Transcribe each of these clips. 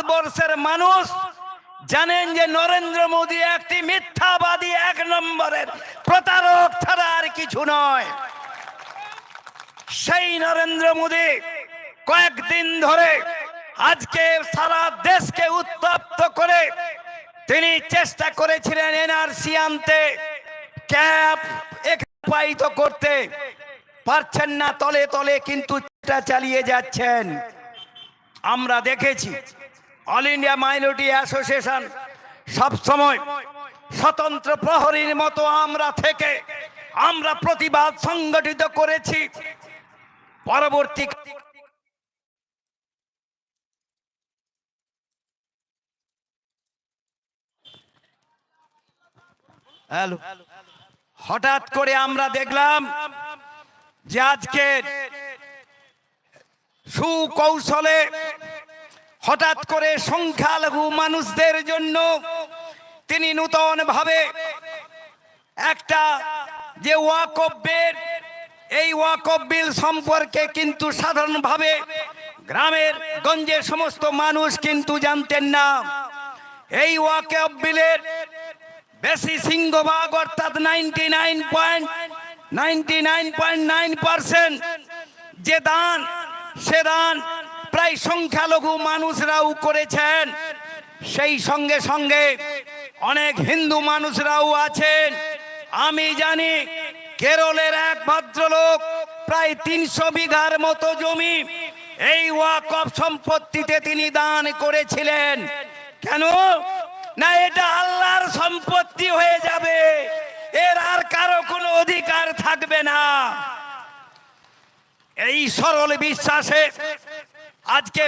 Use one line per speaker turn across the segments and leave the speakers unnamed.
ভারতবর্ষের মানুষ জানেন যে নরেন্দ্র মোদী একটি মিথ্যাবাদী এক নম্বরের প্রতারক ছাড়া আর কিছু নয়। সেই নরেন্দ্র মোদী কয়েকদিন ধরে আজকে সারা দেশকে উত্তপ্ত করে তিনি চেষ্টা করেছিলেন এনআরসি আনতে। ক্যাপ পাইত করতে। পারছেন না, তলে তলে কিন্তু চালিয়ে যাচ্ছেন। আমরা দেখেছি অল ইন্ডিয়া মাইনরিটি অ্যাসোসিয়েশন সবসময় স্বতন্ত্র প্রহরীর মতো আমরা থেকে আমরা প্রতিবাদ সংগঠিত করেছি। পরবর্তী হ্যালো, হঠাৎ করে আমরা দেখলাম যে আজকে সুকৌশলে হঠাৎ করে সংখ্যালঘু মানুষদের জন্য তিনি নূতন ভাবে একটা যে ওয়াকফ এই ওয়াকফ বিল সম্পর্কে কিন্তু সাধারণভাবে গ্রামের গঞ্জের সমস্ত মানুষ কিন্তু জানতেন না। এই ওয়াকফ বিলের বেশি সিংহভাগ অর্থাৎ ninety nine point, ninety nine point nine percent যে দান, সে দান প্রায় সংখ্যালঘু মানুষরাও করেছেন। সেই সঙ্গে সঙ্গে অনেক হিন্দু মানুষরাও আছেন। আমি জানি কেরলের এক ভদ্রলোক প্রায় তিনশো বিঘার মতো জমি এই ওয়াকফ সম্পত্তিতে তিনি দান করেছিলেন। কেন? না এটা আল্লাহর সম্পত্তি হয়ে যাবে। এর আর কারও কোনো অধিকার থাকবে না। এই সরল বিশ্বাসে আজকে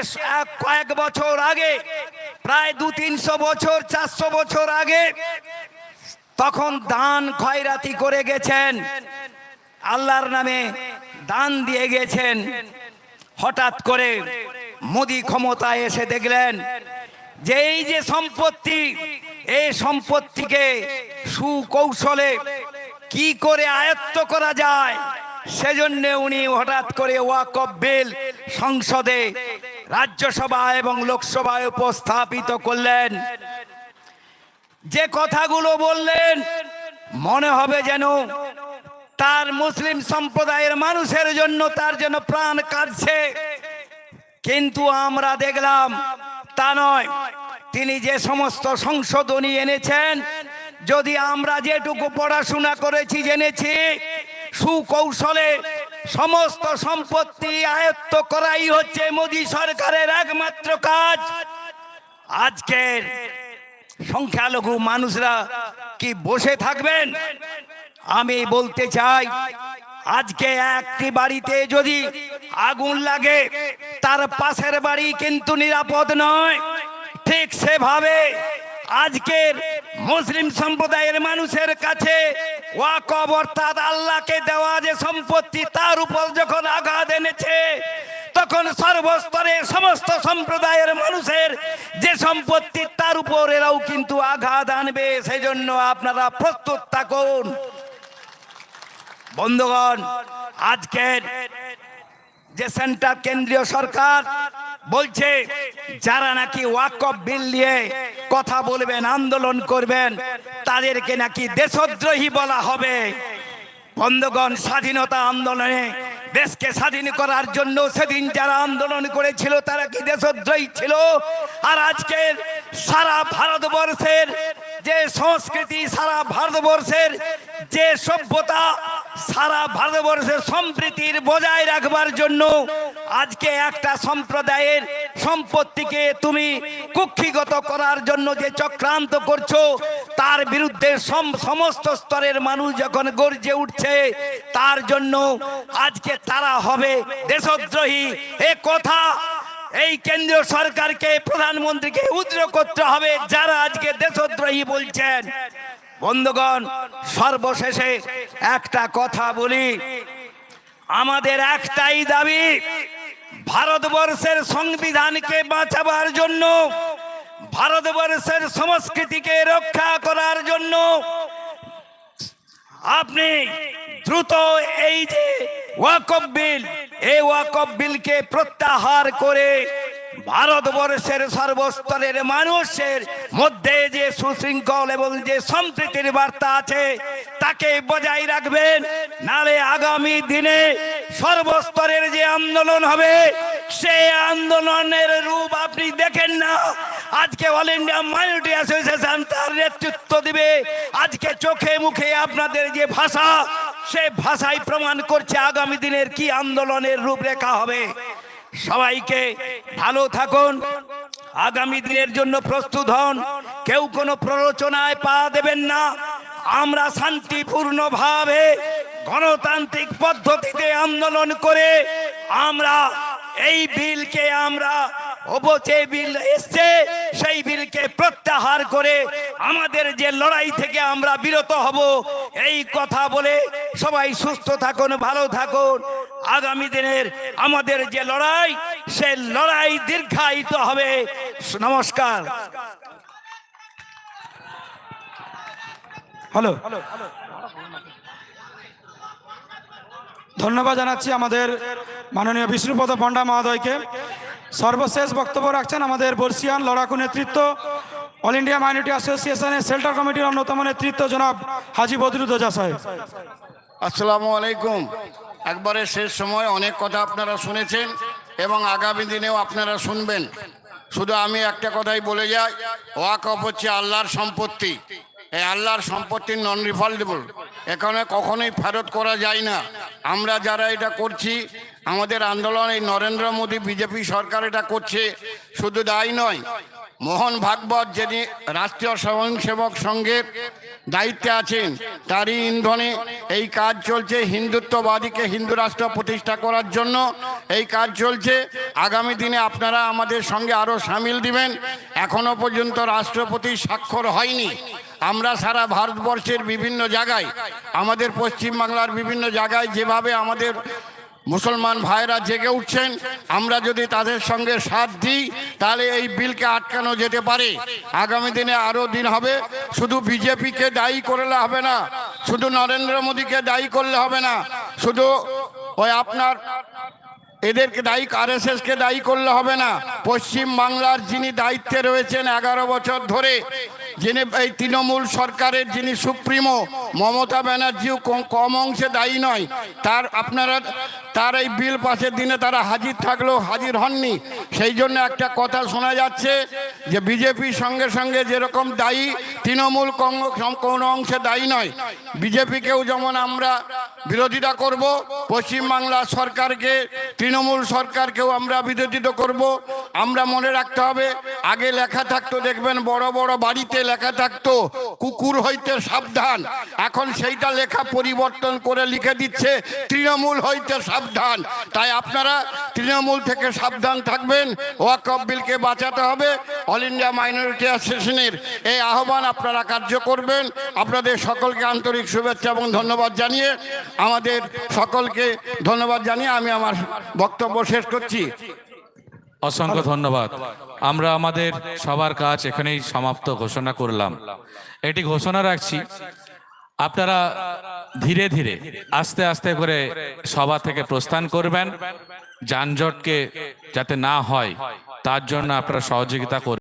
কয়েক বছর আগে, প্রায় দু তিনশো বছর, চারশো বছর আগে, তখন দান খয়রাতি করে গেছেন। আল্লাহর নামে দান দিয়ে গেছেন। হঠাৎ করে মোদি ক্ষমতায় এসে দেখলেন যে এই যে সম্পত্তি, এই সম্পত্তিকে সুকৌশলে কি করে আয়ত্ত করা যায়? সেজন্য উনি হঠাৎ করে ওয়াকফ বিল সংসদে রাজ্যসভা এবং লোকসভায় উপস্থাপিত করলেন। যে কথাগুলো বললেন, মনে হবে যেন তার মুসলিম সম্প্রদায়ের মানুষের জন্য তার জন্য প্রাণ কাটছে কিন্তু আমরা দেখলাম তা নয়। তিনি যে সমস্ত সংশোধনী এনেছেন, যদি আমরা যেটুকু পড়াশোনা করেছি, জেনেছি সুকৌশলে সমস্ত সম্পত্তি আয়ত্ত করাই হচ্ছে মোদী সরকারের একমাত্র কাজ। আজকের সংখ্যালঘু মানুষরা কি বসে থাকবেন? আমি বলতে চাই, আজকে একটি বাড়িতে যদি আগুন লাগে, তার পাশের বাড়ি কিন্তু নিরাপদ নয়। ঠিক সেভাবে আজকের মুসলিম সম্প্রদায়ের মানুষের কাছে ওয়াকব অর্থাৎ আল্লাহকে দেওয়া যে সম্পত্তি, তার উপর যখন আঘাত এনেছে, তখন সর্বস্তরে সমস্ত সম্প্রদায়ের মানুষের যে সম্পত্তি, তার উপর এরাও কিন্তু আঘাত আনবে। সেই জন্য আপনারা প্রস্তুত থাকুন। বন্ধুগণ, আজকের যে সেন্টার কেন্দ্রীয় সরকার বলছে, যারা নাকি ওয়াকফ বিল নিয়ে কথা বলবেন, আন্দোলন করবেন, তাদেরকে নাকি দেশদ্রোহী বলা হবে। বন্ধুগণ, স্বাধীনতা আন্দোলনে দেশকে স্বাধীন করার জন্য সেদিন যারা আন্দোলন করেছিল, তারা কি দেশদ্রোহী ছিল? আর আজকের সারা ভারতবর্ষের যে সংস্কৃতি, সারা ভারতবর্ষের যে সভ্যতা সারা ভারতবর্ষের সম্প্রীতির বজায় রাখবার জন্য আজকে একটা সম্প্রদায়ের সম্পত্তিকে তুমি কুক্ষিগত করার জন্য যে চক্রান্ত করছ, তার বিরুদ্ধে সম- সমস্ত স্তরের মানুষ যখন গর্জে উঠছে, তার জন্য আজকে তারা হবে দেশদ্রোহী। এ কথা এই কেন্দ্রীয় সরকারকে প্রধানমন্ত্রীকে উদ্র করতে হবে, যারা আজকে দেশদ্রোহী বলছেন। বন্ধুগণ, সর্বশেষে একটা কথা বলি। আমাদের একটাই দাবি, ভারতবর্ষের সংবিধানকে বাঁচাবার জন্য, ভারতবর্ষের সংস্কৃতিকে রক্ষা করার জন্য আপনি দ্রুত এই যে ওয়াকফ বিল, এই ওয়াকফ বিলকে প্রত্যাহার করে ভারতবর্ষের সর্বস্তরের মানুষের মধ্যে যে সুশৃঙ্খল এবং যে সম্প্রীতির বার্তা আছে, তাকে বজায় রাখবেন। নালে আগামী দিনে সর্বস্তরের যে আন্দোলন হবে, সেই আন্দোলনের রূপ আপনি দেখেন না। আজকে অল ইন্ডিয়া মাইনরিটি অ্যাসোসিয়েশন তার নেতৃত্ব দিবে। আজকে চোখে মুখে আপনাদের যে ভাষা, সে ভাষাই প্রমাণ করছে আগামী দিনের কি আন্দোলনের রূপরেখা হবে। সবাইকে ভালো থাকুন। আগামী দিনের জন্য প্রস্তুত হন। কেউ কোনো প্ররোচনায় পা দেবেন না। আমরা শান্তিপূর্ণভাবে গণতান্ত্রিক পদ্ধতিতে আন্দোলন করে আমরা এই বিলকে আমরা যে বিল এসছে, সেই বিলকে প্রত্যাহার করে আমাদের যে লড়াই থেকে আমরা বিরত হব, এই কথা বলে সবাই সুস্থ থাকুন, ভালো থাকুন। আগামী দিনের আমাদের যে লড়াই সে লড়াই দীর্ঘায়িত হবে। নমস্কার।
হ্যালো। ধন্যবাদ জানাচ্ছি আমাদের মাননীয় বিষ্ণুপদ পণ্ডা মহোদয়কে। সর্বশেষ বক্তব্য রাখছেন আমাদের বর্ষিয়ান লড়াকু নেতৃত্ব, অল ইন্ডিয়া মাইনরিটি অ্যাসোসিয়েশনের সেল্টার কমিটির অন্যতম নেতৃত্ব জনাব হাজি বদরুদ্দোজা সাহেব।
আসসালামু আলাইকুম। একবারে শেষ সময় অনেক কথা আপনারা শুনেছেন এবং আগামী দিনেও আপনারা শুনবেন। শুধু আমি একটা কথাই বলে যাই, ওয়াকফ হচ্ছে আল্লাহর সম্পত্তি। এই আল্লাহর সম্পত্তি নন রিফান্ডেবল এখানে কখনোই ফেরত করা যায় না। আমরা যারা এটা করছি, আমাদের আন্দোলন এই নরেন্দ্র মোদী, বিজেপি সরকার এটা করছে। শুধু দায়ী নয় মোহন ভাগবত, যিনি রাষ্ট্রীয় স্বয়ংসেবক সংঘের দায়িত্বে আছেন, তারই ইন্ধনে এই কাজ চলছে হিন্দুত্ববাদীকে হিন্দু রাষ্ট্র প্রতিষ্ঠা করার জন্য। এই কাজ চলছে। আগামী দিনে আপনারা আমাদের সঙ্গে আরও সামিল দিবেন। এখনও পর্যন্ত রাষ্ট্রপতি স্বাক্ষর হয়নি। আমরা সারা ভারতবর্ষের বিভিন্ন জায়গায়, আমাদের পশ্চিমবাংলার বিভিন্ন জায়গায় যেভাবে আমাদের মুসলমান ভাইরা জেগে উঠছেন, আমরা যদি তাদের সঙ্গে সাথ দিই, তাহলে এই বিলকে আটকানো যেতে পারে। আগামী দিনে আরও দিন হবে, শুধু বিজেপিকে দায়ী করলে হবে না, শুধু নরেন্দ্র মোদীকে দায়ী করলে হবে না, শুধু ওই আপনার এদেরকে দায়ী আর কে দায়ী করলে হবে না। পশ্চিম বাংলার যিনি দায়িত্বে রয়েছেন এগারো বছর ধরে যিনি এই তৃণমূল সরকারের যিনি সুপ্রিমো, মমতা ব্যানার্জিও কম- অংশে দায়ী নয়। তার আপনারা, তার এই বিল পাশের দিনে তারা হাজির থাকলেও হাজির হননি। সেই জন্য একটা কথা শোনা যাচ্ছে যে বিজেপির সঙ্গে সঙ্গে যেরকম দায়ী, তৃণমূল কোনো অংশে দায়ী নয়। বিজেপিকেও যেমন আমরা বিরোধিতা করব পশ্চিমবাংলার সরকারকে, তৃণমূল সরকারকেও আমরা বিরোধিতা করব। আমরা মনে রাখতে হবে, আগে লেখা থাকতো, দেখবেন বড় বড় বাড়িতে লেখা থাকতো, কুকুর হইতে সাবধান। এখন সেইটা লেখা পরিবর্তন করে লিখে দিচ্ছে, তৃণমূল হইতে সাবধান। তাই আপনারা তৃণমূল থেকে সাবধান থাকবেন ওয়াকফ বিলকে বাঁচাতে হবে। অল ইন্ডিয়া মাইনরিটি অ্যাসোসিয়েশনের এই আহ্বান আপনারা কার্য করবেন। আপনাদের সকলকে আন্তরিক শুভেচ্ছা এবং ধন্যবাদ জানিয়ে আমাদের সকলকে ধন্যবাদ জানিয়ে আমি আমার বক্তব্য শেষ করছি।
অসংখ্য ধন্যবাদ। আমরা আমাদের সবার কাজ এখানেই সমাপ্ত ঘোষণা করলাম। এটি ঘোষণা রাখছি, আপনারা ধীরে ধীরে আস্তে আস্তে করে সভা থেকে প্রস্থান করবেন। যানজটকে যাতে না হয় তার জন্য আপনারা সহযোগিতা করবেন